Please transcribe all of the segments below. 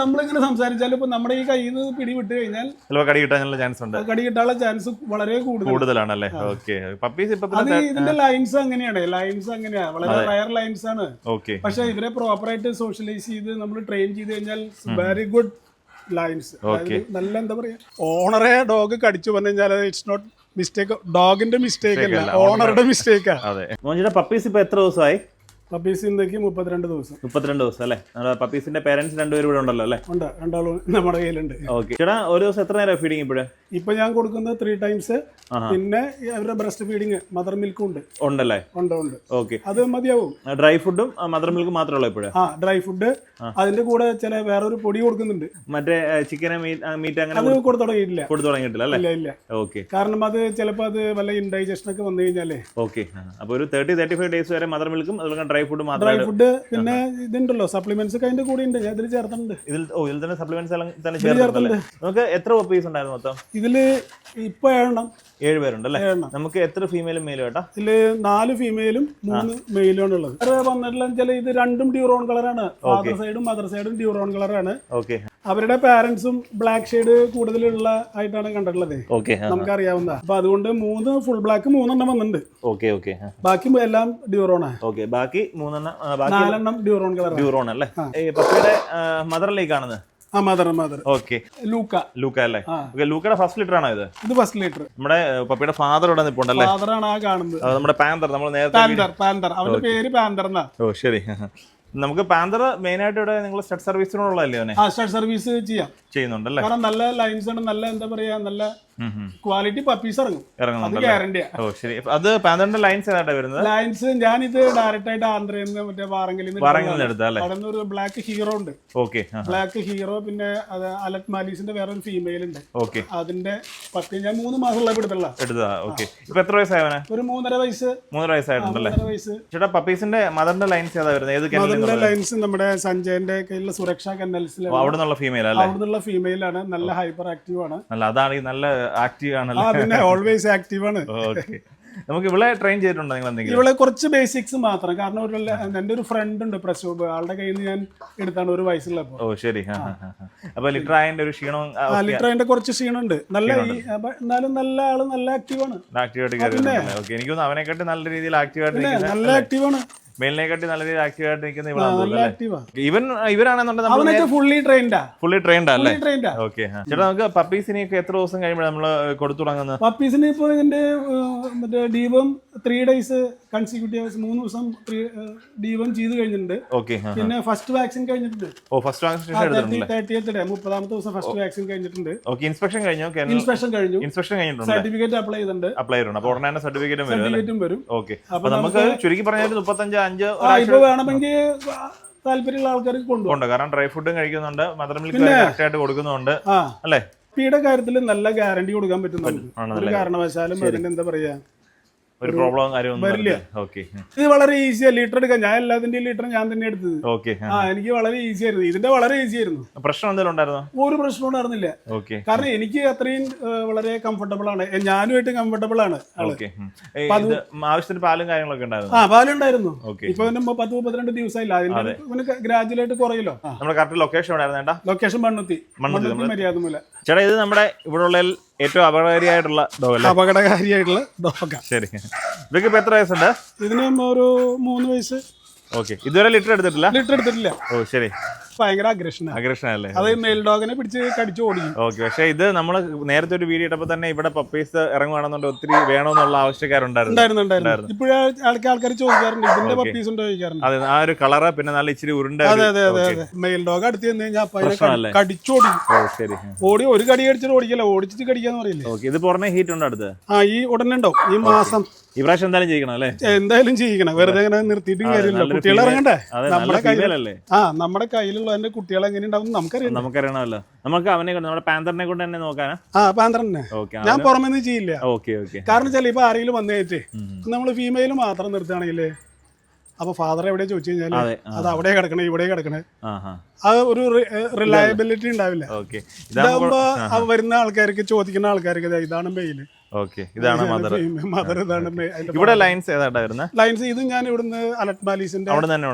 നമ്മളിങ്ങനെ സംസാരിച്ചാലും ഇപ്പൊ നമ്മുടെ ഈ കയ്യിൽ നിന്ന് പിടി വിട്ട് കഴിഞ്ഞാൽ ചിലപ്പോൾ കടി കിട്ടാനുള്ള ചാൻസ് ഉണ്ട്. കടി കിട്ടാനുള്ള ചാൻസ് വളരെ കൂടുതൽ. കൂടുതലാണല്ലേ? ഓക്കെ പപ്പീസ് ഇപ്പൊ അത് ഇതിന്റെ ലൈൻസ് അങ്ങനെയാണ്. ലൈൻസ് അങ്ങനെയാണ് വളരെ റയർ ലൈൻസ് ആണ്. ഓക്കെ പക്ഷെ ഇവരെ പ്രോപ്പറായിട്ട് സോഷ്യലൈസ് ചെയ്ത് നമ്മൾ ട്രെയിൻ ചെയ്ത് കഴിഞ്ഞാൽ വെരി ഗുഡ് ലൈൻസ് നല്ല എന്താ പറയാ? ഓണറെ ഡോഗ് കടിച്ചു പറഞ്ഞു കഴിഞ്ഞാൽ ഇറ്റ്സ് നോട്ട് മിസ്റ്റേക്ക് ഡോഗിന്റെ മിസ്റ്റേക്ക് അല്ല. ഓണറുടെ മിസ്റ്റേക്കാ അതെ. മോഞ്ചിയുടെ പപ്പീസ് ഇപ്പൊ എത്ര ദിവസമായി? പപ്പീസ് ഇന്നേക്ക് മുപ്പത്തിരണ്ട് ദിവസം. മുപ്പത്തിരണ്ട് ദിവസം അല്ലേ? നമ്മുടെ പപ്പീസിന്റെ പേരൻസ് രണ്ടുപേരും ഇവിടെ ഉണ്ടല്ലോ അല്ലേ? ഉണ്ട്. രണ്ടാളും നമ്മുടെ കയ്യിലുണ്ട്. ഓക്കെ. ചേട്ടാ ഒരു ദിവസം എത്ര നേരം ഫീഡിങ് ഇപ്പോഴേ? ഇപ്പൊ ഞാൻ കൊടുക്കുന്നത് ത്രീ ടൈംസ് പിന്നെ അവരുടെ ബ്രസ്റ്റ് ഫീഡിങ് മദർ മിൽക്കും ഉണ്ട്. ഉണ്ടല്ലേ? ഉണ്ട് ഉണ്ട്. ഓക്കെ. അത് മതിയാവും. ഡ്രൈ ഫുഡും മദർ മിൽക്കും മാത്രമേ ഉള്ളൂ ഇപ്പോഴേ? ആ ഡ്രൈ ഫുഡ് അതിന്റെ കൂടെ ചില വേറൊരു പൊടി കൊടുക്കുന്നുണ്ട്. മറ്റേ ചിക്കൻ മീറ്റ് അങ്ങനെ അത് കൊടുത്തു തുടങ്ങിയിട്ടില്ല. കൊടുത്തു തുടങ്ങിയിട്ടില്ല അല്ലേ? ഇല്ല ഇല്ല. ഓക്കെ. കാരണം അത് ചിലപ്പോൾ അത് വല്ല ഇൻഡൈജഷൻ ഒക്കെ വന്നു കഴിഞ്ഞാലേ. ഓക്കെ. അപ്പോൾ ഒരു തേർട്ടി തേർട്ടി ഫൈവ് ഡേയ്സ് വരെ മദർ മിൽക്കും അതുപോലെ ഡ്രൈ ഫുഡ് ഡ്രൈ ഫുഡ് പിന്നെ ഇതുണ്ടല്ലോ സപ്ലിമെന്റ്സ് ഒക്കെ അതിന്റെ കൂടെ ഉണ്ട്. ഞാൻ ഇതിൽ ചേർത്തിട്ടുണ്ട്. ഇതിൽ ഓ ഇതിൽ തന്നെ സപ്ലിമെന്റ്സ് എല്ലാം തന്നെ നമുക്ക് എത്ര പീസ് ഉണ്ടായിരുന്നു മൊത്തം? ഇതിൽ ഇപ്പോൾ ഏഴെണ്ണം. ഏഴ് പേരുണ്ട് അല്ലേ നമുക്ക് എത്ര ഫീമെയിലും മെയിലും ഏട്ടാ ഇതിൽ നാല് ഫീമെയിലും മൂന്ന് മെയിലും ആണ് ഉള്ളത്. വേറെ വന്നിട്ടുള്ള ചില ഇത് രണ്ടും ഡ്യൂറോൺ കളറാണ് ഫാദർ സൈഡും മദർ സൈഡും ഡ്യൂറോൺ കളറാണ് ഓക്കെ അവരുടെ പാരന്റ്സും ബ്ലാക്ക് ഷെയ്ഡ് കൂടുതലുള്ള ആയിട്ടാണ് കണ്ടിട്ടുള്ളത്. ഓക്കെ നമുക്കറിയാവുന്ന അപ്പൊ അതുകൊണ്ട് മൂന്ന് ഫുൾ ബ്ലാക്ക് മൂന്നെണ്ണം വന്നിട്ടുണ്ട്. ഓക്കെ ഓക്കെ ബാക്കി എല്ലാം ഓക്കെ ബാക്കി മൂന്നെണ്ണം നാലെണ്ണം ഡ്യൂറോൺ കളറാണ് ഡ്യൂറോൺ അല്ലേ? ഈ പപ്പയുടെ മദറിലേക്ക് കാണുന്നത്? ആ mother mother okay Luca. Luca അല്ലേ. ഓക്കെ ലൂക്കയുടെ ഫസ്റ്റ് ലിറ്റർ ആണോ ഇത്? ഇത് ഫസ്റ്റ് ലിറ്റർ നമ്മുടെ പപ്പിയുടെ ഫാദർ ഇവിടെ നിൽപ്പുണ്ടല്ലേ ആണ് ആ കാണുന്നത്. നമ്മുടെ പാന്തർ നമ്മൾ നേരത്തെ പാന്തർ പാന്തർ അവന്റെ പേര് പാന്തർ എന്നാ. ഓ ശരി. നമുക്ക് പാന്തർ മെയിൻ ആയിട്ട് ഇവിടെ നിങ്ങൾ സ്റ്റഡ് സർവീസിനോടുള്ളതല്ലേ അവനെ? ആ സ്റ്റഡ് സർവീസ് ചെയ്യാം. ചെയ്യുന്നുണ്ടല്ലേ? കാരണം നല്ല ലൈൻസ് ഉണ്ട് നല്ല എന്താ പറയാ നല്ല. ക്വാളിറ്റി പപ്പീസ് ഇറങ്ങും. അത് ഗ്യാരണ്ടിയാ ഓ ശരി. അത് പാന്തറിന്റെ ലൈൻസ് വരുന്നത്? ലൈൻസ് ഞാൻ ഇത് ഡയറക്റ്റ് ആയിട്ട് ആന്ധ്രയിൽ നിന്ന് മറ്റേ വാറങ്കലിൽ നിന്ന് എടുത്താ അവിടെ നിന്ന് ഒരു ബ്ലാക്ക് ഹീറോ ഉണ്ട്. ഓക്കെ ബ്ലാക്ക് ഹീറോ പിന്നെ അത് അലക് മാലീസിന്റെ വേറെ ഒരു ഫീമെയിൽ ഉണ്ട്. ഓക്കെ അതിന്റെ പത്ത് ഞാൻ മൂന്ന് മാസമുള്ള എടുത്തുള്ള എടുത്തതാ? ഓക്കെ ഇപ്പൊ എത്ര വയസ്സായവനെ ഒരു മൂന്നര വയസ്സ്. മൂന്നര വയസ്സായിട്ടുണ്ടല്ലേ? വയസ്സ്. ചേട്ടാ പപ്പീസിന്റെ മദറിന്റെ ലൈൻസ് ഏതാ വരുന്നത്? ഏത് കെനലിൽ ലൈൻസ് നമ്മുടെ സഞ്ജയന്റെ കയ്യിലുള്ള സുരക്ഷാ കെന്നൽസിലെ അവിടെ നിന്നുള്ള ഫീമെയിൽ അല്ലേ? അവിടെ നിന്നുള്ള ഫീമെയിൽ ആണ്. നല്ല ഹൈപ്പർ ആക്റ്റീവ് ആണ്. നല്ല അതാണ് ഈ നല്ല ആക്റ്റീവ് ആണല്ലോ? പിന്നെ ഓൾവേസ് ആക്റ്റീവ് ആണ്. ഓക്കെ നമുക്ക് ഇവിടെ ട്രെയിൻ ചെയ്തിട്ടുണ്ടോ നിങ്ങൾ എന്തെങ്കിലും? ഇവിടെ കുറച്ച് ബേസിക്സ് മാത്രം. കാരണം ഒരു എന്റെ ഒരു ഫ്രണ്ട് ഉണ്ട് പ്രശോഭ്. ആളുടെ കയ്യിൽ നിന്ന് ഞാൻ എടുത്താണ് ഒരു വയസ്സുള്ളപ്പോൾ ഓ ശരി. അപ്പൊ ലിറ്റർ ഒരു ക്ഷീണം അതിന്റെ കുറച്ച് ക്ഷീണമുണ്ട്. നല്ല എന്നാലും നല്ല ആൾ നല്ല ആക്റ്റീവ് ആണ്. ആക്റ്റീവ് ആയിട്ട് കയറി എനിക്ക് തോന്നുന്നു അവനെക്കാട്ടി നല്ല രീതിയിൽ ആക്റ്റീവ് ആയിട്ട് നല്ല ആക്റ്റീവ് ആണ്. മെയിലിനെക്കാട്ടി നല്ല രീതിയിൽ ആക്റ്റീവ് ആയിട്ട് നിൽക്കുന്ന ഇവിടെ ഇവൻ ഇവരാണെന്നുണ്ടെങ്കിൽ ഫുള്ളി ട്രെയിൻഡാ ഫുള്ളി ട്രെയിൻഡാ അല്ലേ? ട്രെയിൻഡാ ഓക്കെ ചേട്ടാ നമുക്ക് പപ്പീസിനെയൊക്കെ എത്ര ദിവസം കഴിയുമ്പോൾ നമ്മൾ കൊടുത്തു തുടങ്ങുന്നത്? പപ്പീസിന് ഇപ്പോൾ ഇതിന്റെ മറ്റേ ഡീവം ത്രീ ഡേയ്സ് കൺസിക്യൂട്ടീവ് മൂന്ന് ദിവസം ഡീവം ചെയ്ത് കഴിഞ്ഞിട്ടുണ്ട്. ഓക്കെ പിന്നെ ഫസ്റ്റ് വാക്സിൻ കഴിഞ്ഞിട്ടുണ്ട്. ഓ ഫസ്റ്റ് വാക്സിൻ തേർട്ടിയത്ത് ഡേ മുപ്പതാമത്തെ ദിവസം ഫസ്റ്റ് വാക്സിൻ കഴിഞ്ഞിട്ടുണ്ട്. ഓക്കെ ഇൻസ്പെക്ഷൻ കഴിഞ്ഞോ ഇൻസ്പെക്ഷൻ കഴിഞ്ഞു. ഇൻസ്പെക്ഷൻ കഴിഞ്ഞിട്ടുണ്ട് സർട്ടിഫിക്കറ്റ് അപ്ലൈ ചെയ്തിട്ടുണ്ട്. അപ്ലൈ ചെയ്തിട്ടുണ്ട്. അപ്പോൾ ഉടനെ സർട്ടിഫിക്കറ്റും വരും സർട്ടിഫിക്കറ്റും വരും. ഓക്കെ അപ്പോൾ നമുക്ക് ചുരുക്കി പറഞ്ഞാൽ മുപ്പത്തഞ്ച് അഞ്ച് ഇപ്പൊ വേണമെങ്കിൽ താല്പര്യമുള്ള ആൾക്കാർക്ക് കൊണ്ടുപോകും കാരണം ഡ്രൈ ഫുഡും കഴിക്കുന്നുണ്ട്. മദർ മിൽക്ക് കറക്റ്റ് ആയിട്ട് കൊടുക്കുന്നുണ്ട്. അല്ലേ? പിയുടെ കാര്യത്തിൽ നല്ല ഗ്യാരണ്ടി കൊടുക്കാൻ പറ്റുന്നുണ്ട് ഒരു കാരണവശാലും അതിന്റെ എന്താ പറയാ? ഒരു പ്രോബ്ലം കാര്യമൊന്നും ഓക്കെ ഇത് വളരെ ഈസിയാ ലീറ്റർ എടുക്കാൻ. ഞാൻ എല്ലാത്തിന്റെയും ലീറ്റർ ഞാൻ തന്നെ എടുത്തത്. ഓക്കെ ആ എനിക്ക് വളരെ ഈസി ആയിരുന്നു. ഇതിന്റെ വളരെ ഈസി ആയിരുന്നു. പ്രശ്നം എന്തെങ്കിലും ഉണ്ടായിരുന്നോ? ഒരു പ്രശ്നം ഉണ്ടായിരുന്നില്ല. ഓക്കെ കാരണം എനിക്ക് അത്രയും വളരെ കംഫർട്ടബിൾ ആണ്. ഞാനുമായിട്ട് കംഫർട്ടബിൾ ആണ് ആവശ്യത്തിന് പാലും കാര്യങ്ങളൊക്കെ ഉണ്ടായിരുന്നു? ആ പാലുണ്ടായിരുന്നു ഇപ്പൊ പത്ത് മുപ്പത്തിരണ്ട് ദിവസമായില്ല. അതിന്റെ പിന്നെ ഗ്രാജുവലായിട്ട് കുറയല്ലോ. നമ്മുടെ കറക്റ്റ് ലൊക്കേഷൻ ഉണ്ടായിരുന്നു ലൊക്കേഷൻ മണ്ണുത്തി. മണ്ണുത്തി, മണ്ണുത്തി മര്യാദ മൂല ചേട്ടാ ഇത് നമ്മുടെ ഇവിടെ ഉള്ള ഏറ്റവും അപകടകാരിയായിട്ടുള്ള ഡോഗ് അപകടകാരിയായിട്ടുള്ള ഡോഗ ശരി. ഇതൊക്കെ ഇപ്പൊ എത്ര വയസ്സുണ്ട്? ഇതിന് ഒരു മൂന്ന് വയസ്സ്. ഓക്കെ ഇതുവരെ ലിറ്റർ എടുത്തിട്ടില്ല? ലിറ്റർ എടുത്തിട്ടില്ല. ഓ ശരി. ഭയങ്കര അഗ്രഷനാണ് അഗ്രഷനല്ലേ അത് മെയിൽ ഡോഗിനെ പിടിച്ച് കടിച്ചു ഓടിക്കും. ഓക്കെ പക്ഷേ ഇത് നമ്മൾ നേരത്തെ ഒരു വീഡിയോ ഇട്ടപ്പോൾ തന്നെ ഇവിടെ പപ്പീസ് ഇറങ്ങുവാണെന്നുണ്ടെങ്കിൽ ഒത്തിരി വേണമെന്നുള്ള ആവശ്യക്കാരുണ്ടായിരുന്നു. ഉണ്ടായിരുന്നു ഇപ്പോഴും ആൾക്ക് ആൾക്കാർ ചോദിക്കാറുണ്ട് ഇതിന്റെ പപ്പീസ് ഉണ്ടോ ചോദിക്കാറുണ്ട്. അതെ ആ ഒരു കളറ് പിന്നെ നല്ല ഇച്ചിരി ഉരുണ്ട അതെ അതെ അതെ അതെ. മെയിൽ ഡോഗ് അടുത്ത് ചെന്ന് കഴിഞ്ഞാൽ അപ്പൊ അതിനെ കടിച്ചു ഓടിക്കും. ഓ ശരി. ഓടി ഒരു കടി കടിച്ചിട്ട് ഓടിക്കല്ല? ഓടിച്ചിട്ട് കടിക്കാന്ന് പറയില്ലേ? ഓക്കെ ഇത് പുറമെ ഹീറ്റ് ഉണ്ടോ അടുത്ത്? ആ ഈ ഉടനെ ഉണ്ടോ ഈ മാസം ഈ പ്രാവശ്യം എന്തായാലും ചെയ്യണം അല്ലേ? എന്തായാലും ചെയ്യിക്കണം വെറുതെ അങ്ങനെ നിർത്തിയിട്ടും കാര്യമില്ല. കുട്ടികളെ ഇറങ്ങണ്ടേ? നമ്മുടെ കയ്യിലല്ലേ ആ നമ്മുടെ കയ്യിലുള്ള എന്റെ കുട്ടികൾ എങ്ങനെ ഉണ്ടാവും നമുക്കറിയാം. നമുക്കറിയണമല്ലോ. നമുക്ക് അവനെ കൊണ്ട് നമ്മുടെ പാന്തറിനെ കൊണ്ട് തന്നെ നോക്കാനാ? ആ പാന്തറിനെ. ഞാൻ പുറമെ നിന്ന് ചെയ്യില്ല. Okay okay. കാരണം ചില ഇപ്പൊ ആരെങ്കിലും വന്നു കഴിഞ്ഞിട്ട് നമ്മൾ ഫീമെയിൽ മാത്രം നിർത്തുകയാണെങ്കിൽ അപ്പൊ ഫാദർ എവിടെ ചോദിച്ചു കഴിഞ്ഞാൽ അത് അവിടെ കിടക്കണേ ഇവിടെ കിടക്കണേ. ആ ആ ഒരു റിലയബിലിറ്റി ഉണ്ടാവില്ല. ഇതാകുമ്പോ വരുന്ന ആൾക്കാർക്ക് ചോദിക്കുന്ന ആൾക്കാർക്ക് ഇതാണ് മെയിൽ ഓക്കെ ഇതാണ് മദർ മദർ ഇതാണ് ഇവിടെ ലൈൻസ് ഏതാണ്ടാ വരുന്നത് ലൈൻസ് ഇത് ഞാൻ ഇവിടുന്ന് അലട്ട് മാലീസിന്റെ അവിടെ തന്നെ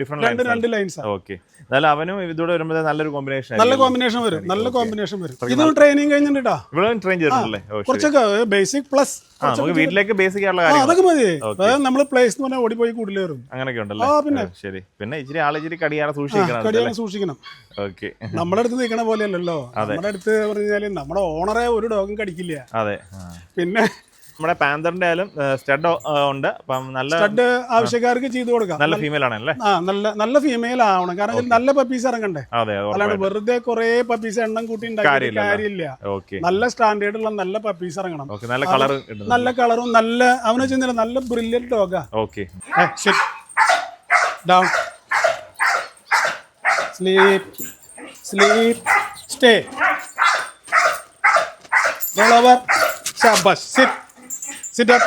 ഡിഫറെന്റ് രണ്ട് രണ്ട് ലൈൻസ് ഓക്കെ എന്നാലും അവനും ഇതോടെ വരുമ്പോൾ നല്ലൊരു കോമ്പിനേഷൻ നല്ല കോമ്പിനേഷൻ വരും. നല്ല കോമ്പിനേഷൻ വരും. ഇത് ട്രെയിനിങ് കഴിഞ്ഞിട്ടാ? ഇവിടെ ട്രെയിൻ ചെയ്തിട്ടുണ്ടല്ലേ? ഓ കുറച്ചൊക്കെ ബേസിക് പ്ലസ് നമുക്ക് വീട്ടിലേക്ക് ബേസിക് ആയിട്ടുള്ള കാര്യങ്ങൾ അതൊക്കെ മതി. അതായത് നമ്മൾ പ്ലേസ് എന്ന് പറഞ്ഞാൽ ഓടിപ്പോയി കൂടുതൽ കയറും. അങ്ങനെയൊക്കെ ഉണ്ടല്ലേ? പിന്നെ. ശരി. പിന്നെ ഇച്ചിരി ആളെ ഇച്ചിരി കടിയാറെ സൂക്ഷിക്കണം കടിയാൻ സൂക്ഷിക്കണം. ഓക്കെ നമ്മുടെ അടുത്ത് നിൽക്കണ പോലെയല്ലല്ലോ. നമ്മുടെ അടുത്ത് പറഞ്ഞാൽ നമ്മുടെ ഓണറെ ഒരു ഡോഗും കടിക്കില്ല അതെ. പിന്നെ നമ്മുടെ പാന്തറിന്റെ ആയാലും സ്റ്റഡ് ഉണ്ട്. അപ്പം നല്ല സ്റ്റഡ് ആവശ്യക്കാർക്ക് ചെയ്തു കൊടുക്കാം. നല്ല ഫീമെയിൽ ആണല്ലേ? ആ നല്ല നല്ല ഫീമെയിൽ ആവണം. കാരണം നല്ല പപ്പീസ് ഇറങ്ങണ്ടേ? അതെ അല്ലാണ്ട് വെറുതെ കുറെ പപ്പീസ് എണ്ണം കൂട്ടി ഉണ്ടാക്കി കാര്യമില്ല ഓക്കെ നല്ല സ്റ്റാൻഡേർഡ് ഉള്ള നല്ല പപ്പീസ് ഇറങ്ങണം. ഓക്കെ നല്ല കളർ നല്ല കളറും നല്ല അവനെ ചെന്നില്ല നല്ല brilliant ഡോഗാ okay down sleep sleep stay Nolabar. Sabas. Sit. Sit up.